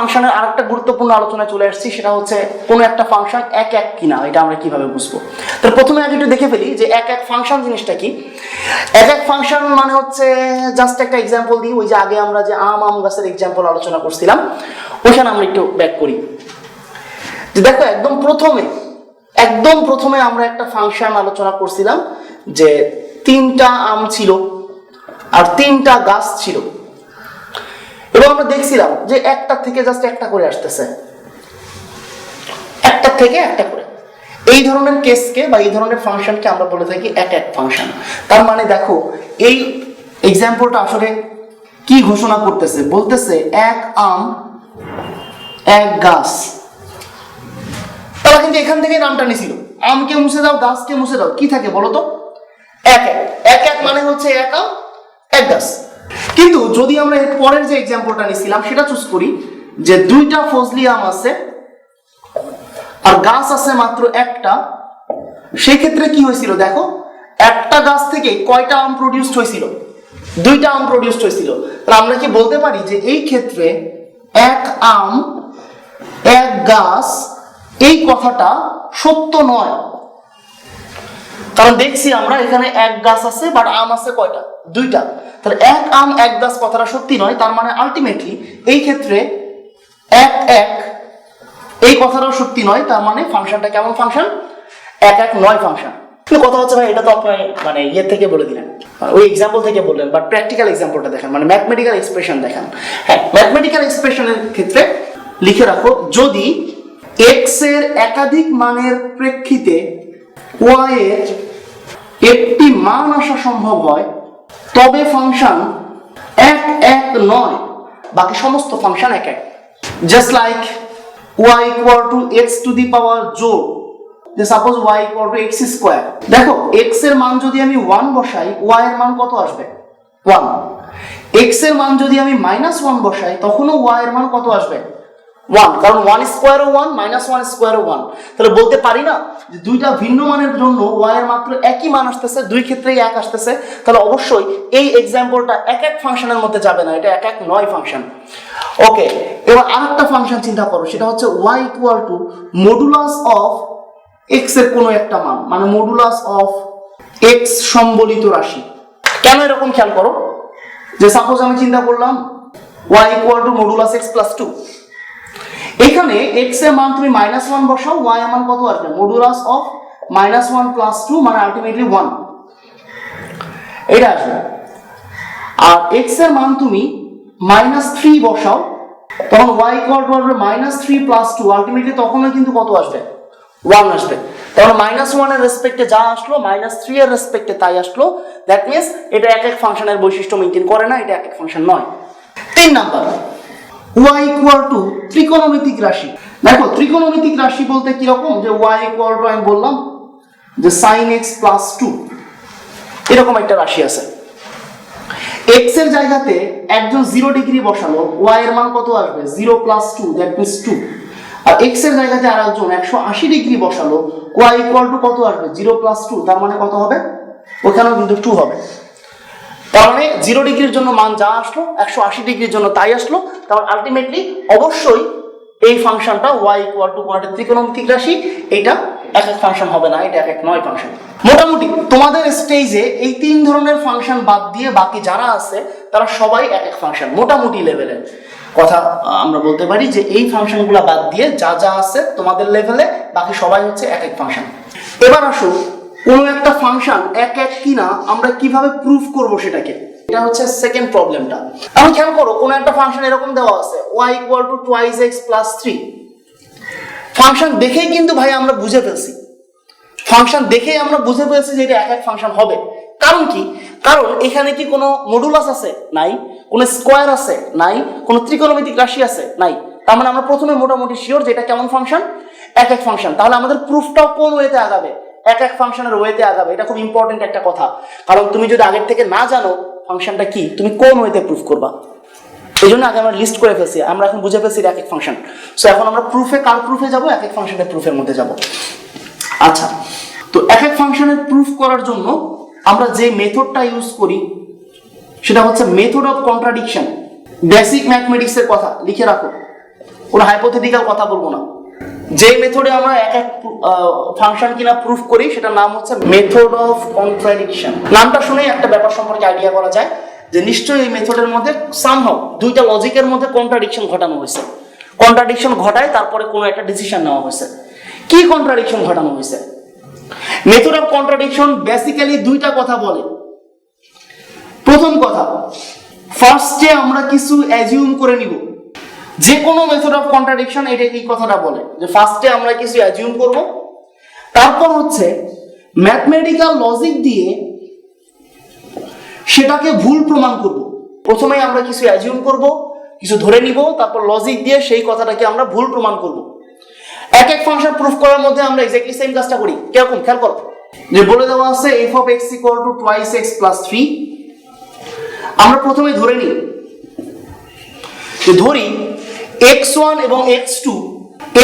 ফাংশনের আরেকটা গুরুত্বপূর্ণ আলোচনায় চলে আসছি, সেটা হচ্ছে কোনো একটা ফাংশন এক এক কিনা, এটা আমরা কীভাবে বুঝব? তো প্রথমে আগে একটু দেখে ফেলি যে এক এক ফাংশন জিনিসটা কি। এক এক ফাংশন মানে হচ্ছে জাস্ট একটা এক্সাম্পল দিই, ওই যে আগে আমরা যে আম আম গাছের এক্সাম্পল আলোচনা করছিলাম, ওইখানে আমরা একটু ব্যাক করি। যে দেখো, একদম প্রথমে একদম প্রথমে আমরা একটা ফাংশন আলোচনা করছিলাম যে তিনটা আম ছিল, আর তিনটা গাছ ছিল। এবং আমরা দেখছিলাম যে একটা থেকে জাস্ট একটা করে আসতেছে। একটা থেকে একটা করে। এই ধরনের কেসকে বা এই ধরনের ফাংশনকে আমরা বলে থাকি এক এক ফাংশন তার মানে দেখো, এই এক্সাম্পলটা আসলে কি ঘোষণা করতেছে? বলতেছে এক আম, এক গাছ। তারা কিন্তু এখান থেকে নামটা নিছিল। আমকে মুছে দাও, গাছকে মুছে দাও, কি থাকে বলো তো? এক এক। এক এক মানে হচ্ছে এক আম, এক গাছ। কিন্তু যদি আমরা এর পরের যে এক্সাম্পলটা নিছিলাম, সেটা চুজ করি যে দুইটা ফজলি আম আছে আর গাছ আছে মাত্র একটা সেই ক্ষেত্রে কি হয়েছিল দেখো? একটা গাছ থেকে কয়টা আম প্রডিউসড হয়েছিল? দুইটা আম প্রডিউসড হয়েছিল। তাহলে আমরা কি বলতে পারি যে এই ক্ষেত্রে এক আম, এক গাছ, এই কথাটা সত্য নয়। কারণ দেখছি আমরা এখানে এক গাছ আছে বাট আম আছে কয়টা? দুইটা। তাহলে এক আম, এক গাছ কথাটা সত্যি নয়? তার মানে আলটিমেটলি এই ক্ষেত্রে এক এক, এই কথাটাও সত্যি নয়, তার মানে ফাংশনটা কেমন ফাংশন এক এক নয় ফাংশন কথা হচ্ছে ভাই, এটা তো আপনার মানে ইয়ে থেকে বলে দিলেন। মানে ওই এক্সাম্পল থেকে বললেন বাট প্র্যাকটিক্যাল এক্সাম্পলটা দেখেন। মানে ম্যাথমেটিক্যাল এক্সপ্রেশন দেখেন। হ্যাঁ ম্যাথমেটিক্যাল এক্সপ্রেশনের ক্ষেত্রে লিখে রাখো, যদি এক্সের একাধিক মানের প্রেক্ষিতে ওয়াই এর একটি মান আসা সম্ভব হয়, তবে ফাংশন এক এক নয়, বাকি সমস্ত ফাংশন এক এক। Just like y equal to x to the power জোর suppose y equal to x square দেখো, x এর মান যদি আমি ওয়ান বসাই ওয়াই এর মান কত আসবে? ওয়ান x এর মান যদি আমি মাইনাস ওয়ান বসাই, তখনও ওয়াই এর মান কত আসবে? ওয়ান কারণ ওয়ান স্কোয়ারও ওয়ান মাইনাস ওয়ান স্কোয়ারও ওয়ান তাহলে বলতে পারি না যে দুইটা ভিন্ন মানের জন্য এর মাত্র একই মান আসতেছে, দুই ক্ষেত্রেই এক আসতেছে, তাহলে অবশ্যই এই এক্সাম্পলটা এক এক ফাংশনের মধ্যে যাবে না, এটা এক এক নয় ফাংশন ওকে এবার আরেকটা ফাংশন চিন্তা করো, সেটা হচ্ছে y equal to modulus of x এর কোনো একটা মান মানে মডুলাস অফ x সম্বলিত রাশি। কেন এরকম খেয়াল করো? যে সাপোজ আমি চিন্তা করলাম y equal to modulus x plus two এখানে x এর মান তুমি মাইনাস ওয়ান বসাও, y এর মান কত আসবে? Modulus of minus one plus two মানে আলটিমেটলি ওয়ান এটা আসবে। আর x এর মান তুমি মাইনাস থ্রি বসাও, তখন y ইকুয়াল টু আসবে minus three plus two ultimately তখনও কিন্তু কত আসবে? ওয়ান আসবে। তখন মাইনাস ওয়ানের রেসপেক্টে যা আসলো মাইনাস থ্রি এর রেসপেক্টে তাই আসলো। দ্যাট মিনস এটা এক এক ফাংশনের বৈশিষ্ট্য মেনটেন করে না, এটা এক এক ফাংশন নয়। তিন নাম্বার y ইকুয়াল টু ত্রিকোণমিতিক রাশি। দেখো ত্রিকোণমিতিক রাশি বলতে কীরকম? যে y ইকুয়াল টু আমি বললাম, যে সাইন এক্স প্লাস টু এরকম একটা রাশি আছে। এক্সের জায়গাতে একজন জিরো ডিগ্রি বসালো, y এর মান কত আসবে? Zero plus two that means two আর এক্সের জায়গাতে আর একজন একশো আশি ডিগ্রি বসালো, y ইকুয়াল টু কত আসবে? জিরো প্লাস টু তার মানে কত হবে? ওখানেও কিন্তু টু হবে। তার মানে জিরো ডিগ্রির জন্য মান যা আসলো, একশো আশি ডিগ্রির জন্য তাই আসলো। তার আলটিমেটলি অবশ্যই এই ফাংশনটা ওয়াই ইকুয়াল টু একটা ত্রিকোণমিতিক রাশি, এটা এক এক ফাংশন হবে না, এটা এক এক নয় ফাংশন। মোটামুটি তোমাদের স্টেজে এই তিন ধরনের ফাংশন বাদ দিয়ে বাকি যারা আছে, তারা সবাই এক এক ফাংশন, মোটামুটি লেভেলের কথা আমরা বলতে পারি যে এই ফাংশনগুলো বাদ দিয়ে যা যা আছে তোমাদের লেভেলে বাকি সবাই হচ্ছে এক এক ফাংশন। এবার আসো কোনো একটা ফাংশন এক এক কিনা আমরা কীভাবে প্রুফ করব সেটাকে? এটা হচ্ছে সেকেন্ড প্রবলেমটা এখন খেয়াল করো, কোনো একটা ফাংশন এরকম দেওয়া আছে, y equal to twice x plus three function দেখেই কিন্তু ভাই আমরা বুঝে ফেলছি। ফাংশন দেখেই আমরা বুঝে ফেলছি যে এটা এক এক ফাংশন হবে। কারণ কি? কারণ এখানে কি কোনো মডুলাস আছে? নাই। কোনো স্কোয়ার আছে? নাই। কোনো ত্রিকোণমিতিক রাশি আছে? নাই। তার মানে আমরা প্রথমে মোটামুটি শিওর যে এটা কেমন ফাংশন এক এক ফাংশন তাহলে আমাদের প্রুফটাও কোন ওয়েতে আগাবে? এক এক ফাংশনের ওয়েতে আগাবে। এটা খুব ইম্পর্টেন্ট একটা কথা। কারণ তুমি যদি আগের থেকে না জানো, ফাংশনটা কি, তুমি কোন ওয়েতে প্রুফ করবা? এই জন্য আগে আমরা লিস্ট করে ফেলছি। আমরা এখন বুঝে ফেলছি এক এক ফাংশন সো এখন আমরা প্রুফে কার প্রুফে যাব, এক এক ফাংশনের প্রুফের মধ্যে যাব। আচ্ছা তো এক এক ফাংশনের প্রুফ করার জন্য আমরা যে মেথডটা ইউজ করি, সেটা হচ্ছে মেথড অফ কন্ট্রাডিকশন বেসিক ম্যাথমেটিক্সের কথা, লিখে রাখো। কোনো হাইপোথেটিক্যাল কথা বলব না। যে মেথডে আমরা এক এক ফাংশন কিনা প্রুফ করি, সেটার নাম হচ্ছে মেথড অফ কন্ট্রাডিকশন নামটা শুনেই একটা ব্যাপার সম্পর্কে আইডিয়া করা যায় যে নিশ্চয়ই এই মেথডের মধ্যে সামহাও দুইটা লজিকের মধ্যে কন্ট্রাডিকশন ঘটানো হয়েছে। কন্ট্রাডিকশন ঘটায়, তারপরে কোনো একটা ডিসিশন নেওয়া হয়েছে। কি কন্ট্রাডিকশন ঘটানো হয়েছে? মেথড অফ কন্ট্রাডিকশন বেসিক্যালি দুইটা কথা বলে। প্রথম কথা ফার্স্টে আমরা কিছু অ্যাজিউম করে নিব। যে কোনো মেথড অফ কন্ট্রাডিকশন এটা এই কথাটা বলে যে ফার্স্টে আমরা কিছু অ্যাজিউম করব, তারপর হচ্ছে ম্যাথমেটিক্যাল লজিক দিয়ে সেটাকে ভুল প্রমাণ করব। প্রথমে আমরা কিছু অ্যাজিউম করব, কিছু ধরে নিব, তারপর লজিক দিয়ে সেই কথাটাকে আমরা ভুল প্রমাণ করব। এক এক ফাংশন প্রুফ করার মধ্যে আমরা এক্স্যাক্টলি সেম কাজটা করি। কীরকম? খেয়াল করো। যে বলে দেওয়া আছে f of x equal to twice x plus three আমরা প্রথমে ধরে নিই। ধরি এক্স ওয়ান এবং এক্স টু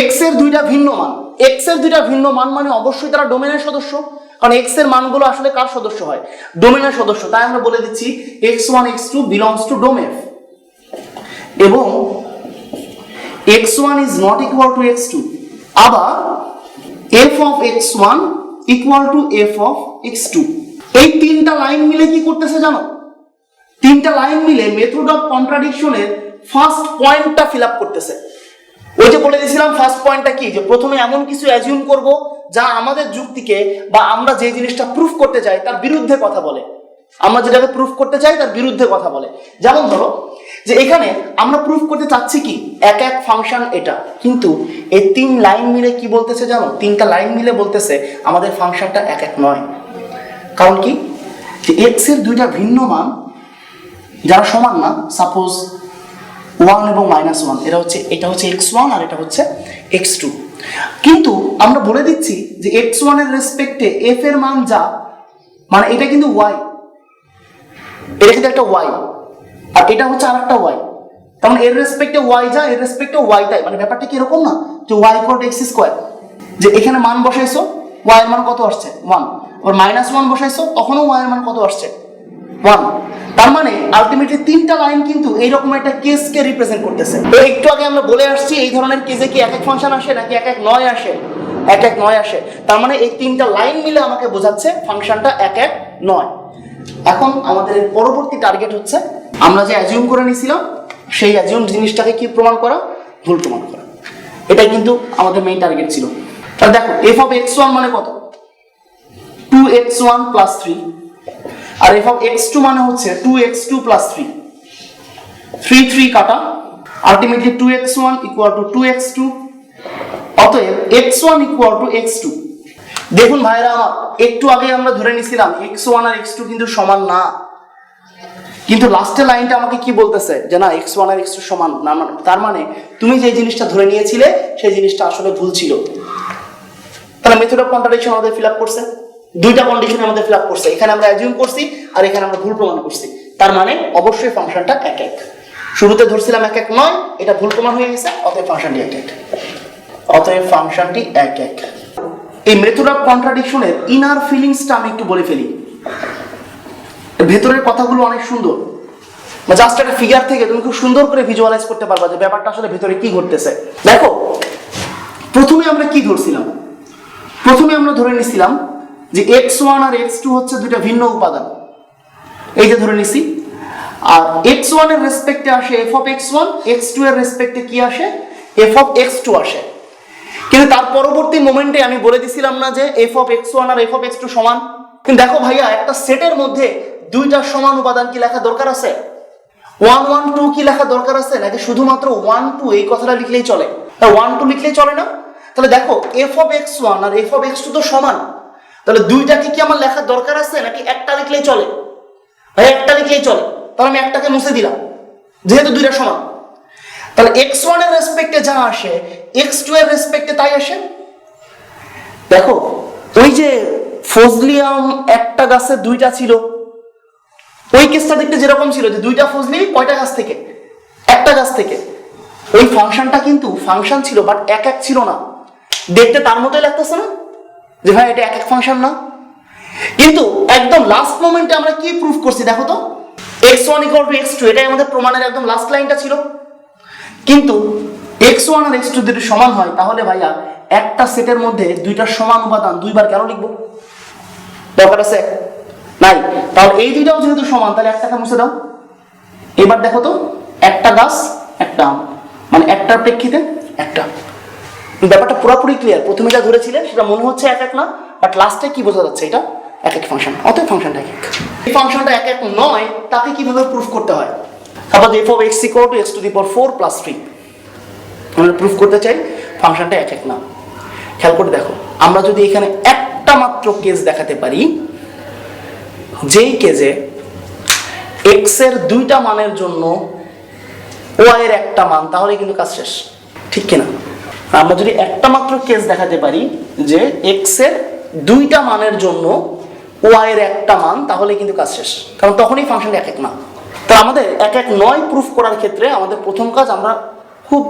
এক্সের দুইটা ভিন্ন মান। এক্সের দুইটা ভিন্ন মান মানে অবশ্যই তারা ডোমেনের সদস্য। কারণ এক্সের মানগুলো আসলে কার সদস্য হয়? ডোমেনের সদস্য। তাই আমরা বলে দিচ্ছি x one x two belongs to domain এবং x one is not equal to x two আবার f of x one equal to f of x two এই তিনটা লাইন মিলে কি করতেছে জানো? তিনটা লাইন মিলে মেথড অফ কন্ট্রাডিকশনের ফার্স্ট পয়েন্টটা ফিল আপ করতেছে। ওই যে বলে দিয়েছিলাম ফার্স্ট পয়েন্টটা কি? যে প্রথমে এমন কিছু অ্যাজিউম করব যা আমাদের যুক্তিকে বা আমরা যে জিনিসটা প্রুফ করতে চাই, তার বিরুদ্ধে কথা বলে। আমরা যেটাকে প্রুফ করতে চাই, তার বিরুদ্ধে কথা বলে। যেমন ধরো, যে এখানে আমরা প্রুফ করতে চাচ্ছি কি? এক এক ফাংশন এটা। কিন্তু এই তিন লাইন মিলে কি বলতেছে জানো? তিনটা লাইন মিলে বলতেছে আমাদের ফাংশনটা এক এক নয়। কারণ কি? যে এক্সের দুইটা ভিন্ন মান যারা সমান না সাপোজ ওয়ান এবং মাইনাস ওয়ান এটা হচ্ছে এটা হচ্ছে এক্স ওয়ান আর এটা হচ্ছে এক্স টু কিন্তু আমরা বলে দিচ্ছি যে এক্স ওয়ানের রেসপেক্টে এফ এর মান যা মানে এটা কিন্তু ওয়াই এটা কিন্তু একটা ওয়াই আর এটা হচ্ছে আর একটা ওয়াই তার মানে এর রেসপেক্টে ওয়াই যা, এর রেসপেক্টে ওয়াই তাই। মানে ব্যাপারটা কি এরকম না? যে ওয়াই কোড এক্স স্কোয়ার যে এখানে মান বসাইছো ওয়াই এর মান কত আসছে? ওয়ান আবার মাইনাস ওয়ান বসাইছো, তখনও ওয়াই এর মান কত আসছে? ওয়ান তার মানে আলটিমেটলি তিনটা লাইন কিন্তু এইরকম একটা কেসকে রিপ্রেজেন্ট করতেছে। তো একটু আগে আমরা বলে আসছি, এই ধরনের কেসে কি এক এক ফাংশন আসে নাকি এক এক নয় আসে? এক এক নয় আসে। তার মানে এই তিনটা লাইন মিলে আমাকে বোঝাচ্ছে ফাংশনটা এক এক নয়। এখন আমাদের পরবর্তী টার্গেট হচ্ছে, আমরা যে অ্যাজিউম করে নিয়েছিলাম, সেই অ্যাজিউম জিনিসটাকে কি প্রমাণ করা? ভুল প্রমাণ করা। এটাই কিন্তু আমাদের মেইন টার্গেট ছিল। তাহলে দেখো এফ অফ এক্স ওয়ান মানে কত? Two x one plus three R F of x two মানে হচ্ছে two x two plus three three three কাটা ultimately two x one equal to two x two অতএব x one equal to x two দেখুন ভাইরা আমার একটু আগে আমরা ধরে নিছিলাম এক্স ওয়ান আর এক্স টু কিন্তু সমান না। কিন্তু লাস্টের লাইনটা আমাকে কি বলতেছে? যে না এক্স ওয়ান আর এক্স টু সমান না। মানে- তার মানে তুমি যে জিনিসটা ধরে নিয়েছিলে, সেই জিনিসটা আসলে ভুল ছিল। তাহলে মেথড অফ কন্ট্রাডিকশন আমাদের ফিল আপ করছে। দুইটা কন্ডিশন আমাদের ফিল আপ করছে। এখানে আমরা অ্যাজিউম করছি আর এখানে আমরা ভুল প্রমাণ করছি। তার মানে অবশ্যই ফাংশনটা এক এক। শুরুতে ধরছিলাম এক এক নয়, এটা ভুল প্রমাণ হয়ে গেছে, অতএব ফাংশনটি এক এক। অতএব ফাংশনটি এক এক। এই মেথড অফ কন্ট্রাডিকশনের ইনার ফিলিংসটা আমি একটু বলে ফেলি। ভেতরের কথাগুলো অনেক সুন্দর। জাস্ট একটা ফিগার থেকে তুমি খুব সুন্দর করে ভিজুয়ালাইজ করতে পারবা যে ব্যাপারটা আসলে ভেতরে কি ঘটতেছে। দেখো, প্রথমে আমরা কি ধরছিলাম? প্রথমে আমরা ধরে নিছিলাম যে এক্স ওয়ান আর এক্স টু হচ্ছে দুইটা ভিন্ন উপাদান। এই যে ধরে নিছি। আর এক্স ওয়ানের রেসপেক্টে আসে f of x one x two এর রেসপেক্টে কি আসে? এফ অফ এক্স টু আসে। কিন্তু তার পরবর্তী মোমেন্টে আমি বলে দিছিলাম না যে এফ অফ এক্স ওয়ান আর এফ অফ এক্স টু সমান। কিন্তু দেখো ভাইয়া, একটা সেটের মধ্যে দুইটা সমান উপাদান কি লেখা দরকার আছে? ওয়ান ওয়ান টু কি লেখা দরকার আছে? নাকি শুধুমাত্র ওয়ান টু এই কথাটা লিখলেই চলে? ওয়ান টু লিখলেই চলে না? তাহলে দেখো এফ অফ এক্স ওয়ান আর এফ অফ এক্স টু তো সমান। তাহলে দুইটাকে কি আমার লেখার দরকার আছে? নাকি একটা লিখলেই চলে? ভাই, একটা লিখলেই চলে। তাহলে আমি একটাকে মুছে দিলাম, যেহেতু দুইটা সমান। তাহলে এক্স ওয়ানের রেসপেক্টে যা আসে এক্স টু এর রেসপেক্টে তাই আসে? দেখো, ওই যে ফজলিয়াম একটা গাছে দুইটা ছিল, ওই কেসটা দেখতে যেরকম ছিল যে দুইটা ফজলি কয়টা গাছ থেকে? একটা গাছ থেকে। ওই ফাংশনটা কিন্তু ফাংশন ছিল বাট এক এক ছিল না। দেখতে তার মতোই লাগতেছে না? যে ভাই, এটা এক এক ফাংশন না? কিন্তু একদম লাস্ট মোমেন্টে আমরা কি প্রুফ করছি দেখো তো? X one equal to x two এটাই আমাদের প্রমাণের একদম লাস্ট লাইনটা ছিল। কিন্তু এক্স ওয়ান আর এক্স টু যদি সমান হয়, তাহলে ভাইয়া একটা সেটের মধ্যে দুইটা সমান উপাদান দুইবার কেন লিখব? দরকার আছে নাই। তাহলে এই দুইটাও যেহেতু সমান, তাহলে একটাকে মুছে দাও। এবার দেখো তো, একটা গাছ, একটা মানে একটার প্রেক্ষিতে একটা। ব্যাপারটা পুরোপুরি ক্লিয়ার প্রথমে যা ধরেছিলেন সেটা মনে হচ্ছে এক এক না বাট লাস্টে কি বোঝা যাচ্ছে এটা? এক এক ফাংশন অতএব ফাংশনটা এক এক। এই ফাংশনটা এক এক নয়, তাকে কীভাবে প্রুফ করতে হয়? Suppose f of x equal to x to the power four plus three আমরা প্রুফ করতে চাই ফাংশনটা এক এক না। খেয়াল করে দেখো, আমরা যদি এখানে একটা মাত্র কেস দেখাতে পারি, যেই কেজে এক্সের দুইটা মানের জন্য ওয়াই এর একটা মান, তাহলে কিন্তু কাজ শেষ। ঠিক কিনা? আমরা যদি একটা মাত্র কেস দেখাতে পারি যে এক্সের দুইটা মানের জন্য ওয়াই এর একটা মান, তাহলে কিন্তু কাজ শেষ। কারণ তখনই ফাংশন এক এক না তা আমাদের এক এক নয় প্রুফ করার ক্ষেত্রে আমাদের প্রথম কাজ আমরা খুব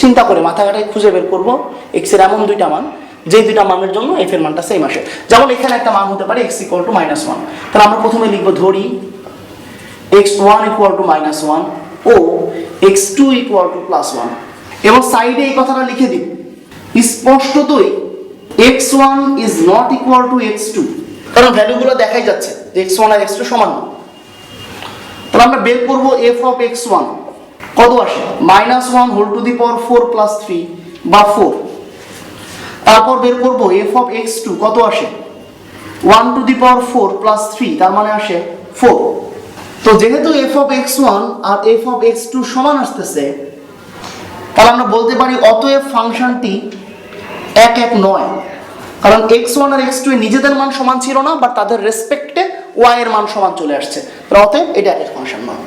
চিন্তা করে মাথা ঘাটায় খুঁজে বের করব এক্সের এমন দুইটা মান যেই দুইটা মানের জন্য এফ এর মানটা সেম আসে। যেমন এখানে একটা মান হতে পারে x equal to minus one তাহলে আমরা প্রথমে লিখব ধরি x one equal to minus one O x two equal to plus one এবং সাইডে এই কথাটা লিখে দিন স্পষ্টতই x one is not equal to x two. কারণ ভ্যালুগুলো দেখাই যাচ্ছে এক্স ওয়ান আর এক্স টু সমান না। তাহলে আমরা বের করব এফ অফ এক্স ওয়ান। কত আসে? Minus one whole to the power four plus three বা ফোর। তারপর বের করব এফ অফ এক্স টু। কত আসে? One to the power four plus three, তার মানে আসে ফোর। তো যেহেতু এফ অফ এক্স ওয়ান আর এফ অফ এক্স টু সমান আসতেছে তাহলে আমরা বলতে পারি অতএব ফাংশনটি এক এক নয়। কারণ এক্স ওয়ান আর এক্স টু নিজেদের মান সমান ছিল না বাট তাদের রেসপেক্টে ওয়াই এর মান সমান চলে আসছে। অতএব এটা এক এক ফাংশন নয়।